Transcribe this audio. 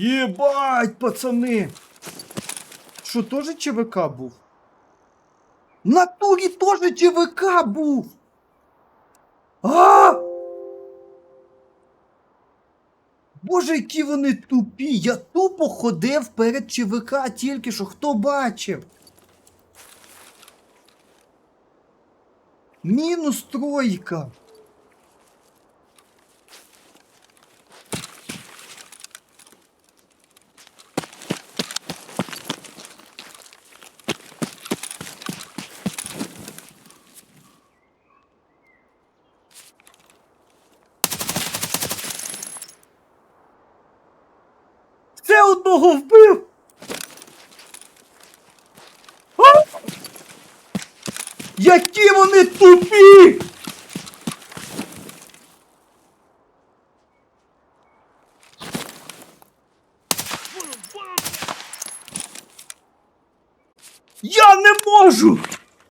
Єбать, пацани! Що, теж ЧВК був? В натурі теж ЧВК був! А! Боже, які вони тупі! Я тупо ходив перед ЧВК тільки що, хто бачив? Мінус тройка. Це одного вбив! А? Які вони тупі! Я не можу!